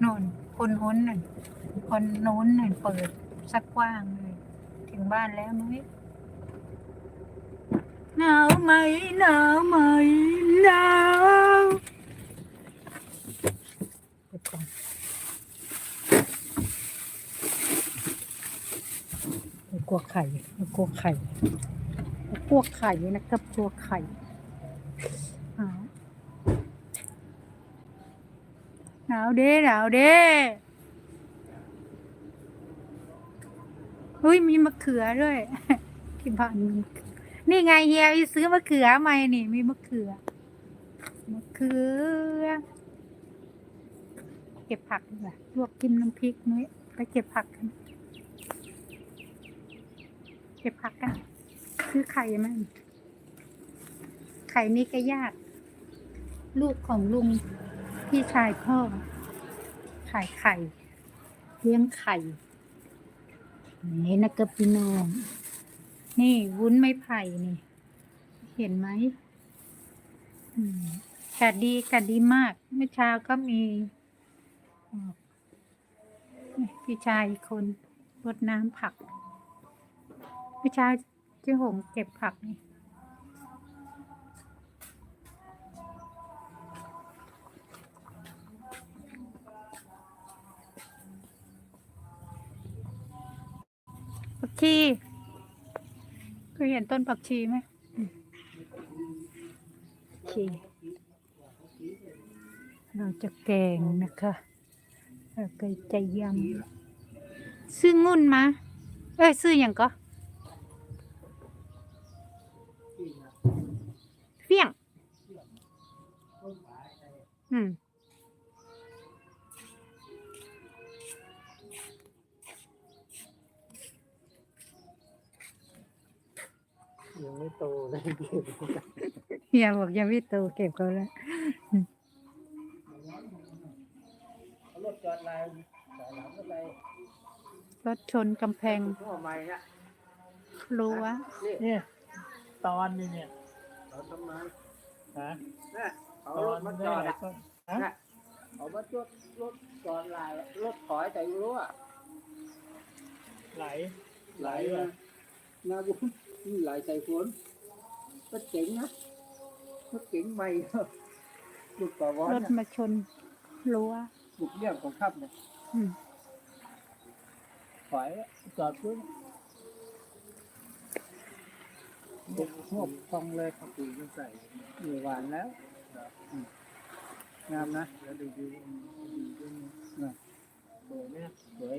โน่นคนห้นน่ะคนโน้นน่ะเปิดสักกว้างเลย ถึงบ้านแล้วนุ้ยหนาวไหมหนาวไหมหนาวเดี๋ยวก่อนกลัวไข่กลัวไข่กลัวไข่นะครับกลัวไข่อ้าว หนาวเด้หนาวเด้เฮ้ยมีมะเขือด้วยที่บ้านมีนี่ไงเฮียไปซื้อมะเขือมานี่ มีมะเขือมะเขือ เก็บผักดีกว่าลวกจิ้มน้ำพริกนุ้ไปเก็บผักกัน เก็บผักกันซื้อไข่มาไข่นี่ก็ยาก ลูกของลุง พี่ชายพ่อขายไข่ เลี้ยงไข่ นี่นะครับพี่น้อง นี่วุ้นไม้ไผ่นี่ เห็นไหมกัดดีกัดดีมาก เมื่อเช้าก็มีพี่ชายคนรดน้ำผัก เมื่อเช้าเจ้าหงเก็บผักนี่ ชีเคยเห็นต้นผักชีไหมชีเราจะแกงนะคะเราก็จะยำซื้องุ่นมาเอ้ยซื้ออย่างก็เฟี้ยง อืม โตเลยเก็บเฮียบอกยังไม่โตเก็บเขาแล้วรถจอดลายสายหลังก็ไปรถชนกำแพงพ่อใหม่เนี่ยรั้วนี่เนี่ยตอนนี้เนี่ยเขาทำไมฮะนะเขาตรอถนมาแรจอดกอะก็ฮะนะเขามาจอดรถจอดลายรถถอยแต่รั้วไหลไหลมาหน้าบุ้งนี่ไหลใส่ฝนรถเจ๋งนะรถ เจ๋งใหม่ลูกปลาวอนรถเนี่ยมาชนรั้วลูกเลี้ยงของขับเนี่ยอืมถอยจอดปุ๊บเด็กหอบฟองเลยเขาปีนใส่อยู่หวานแล้วอืมงามนะแล้วดูดูดูดูนี่สวยเนี่ยสวย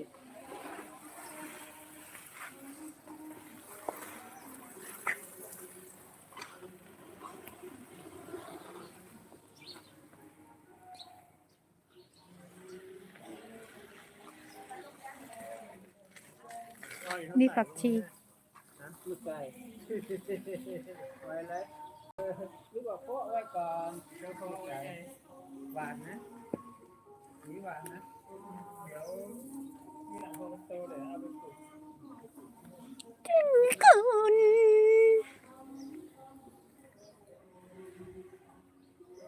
อ้อยเท่า นี่ผักชีลูกไก่ไว้เลยเออลูกบอกโพะไว้ก่อนเดี๋ยวพอไว้หวานนะหวีหวานนะ เดี๋ยวนี่หลังพอโตเดี๋ยวเอาไปปลูกคุณ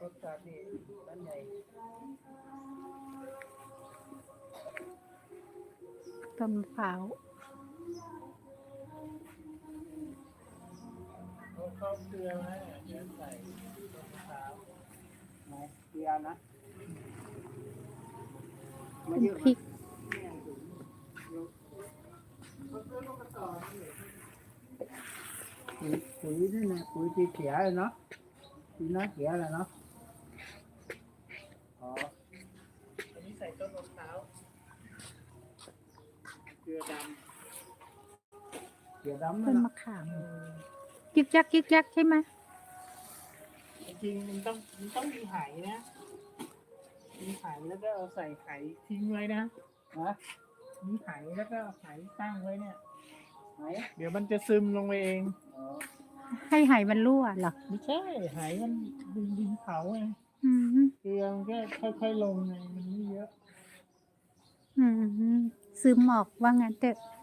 รสชาตินี่ด้านใหญ่ต้นมะพร้าว เขาเข้าเกลือไว้เนี่ยเดี๋ยวใส่ต้นมะพร้าวไหนเกลียร์นะไม่เป็นเยอะพริกปุ๋ยปุ๋ยนี่นะปุ๋ยที่เขียวเลยเนาะปุ๋ยน้าเขียวเลยเนาะอ๋ออันนี้ใส่ต้นมะพร้าวเกลือดเขียวดำต้นะนเนาะมะขาม ยึกยักยึกยักใช่ไหมำจริงๆมันต้องมันต้องมีไหนะมีไหแล้วก็เอาใส่ไหทิ้งไว้นะนะมีไหแล้วก็เอาไหตั้งไว้เนี่ยไหนเดี๋ยวมันจะซึมลงไปเองอ๋อให้ไหมันรั่วเหรอไม่ใช่ไหมันดินดินเผาไงอืมเกลือมันก็ค่อยๆลงไงมันไม่เยอะ อืมซึมหมอกว่างั้นเถอะใ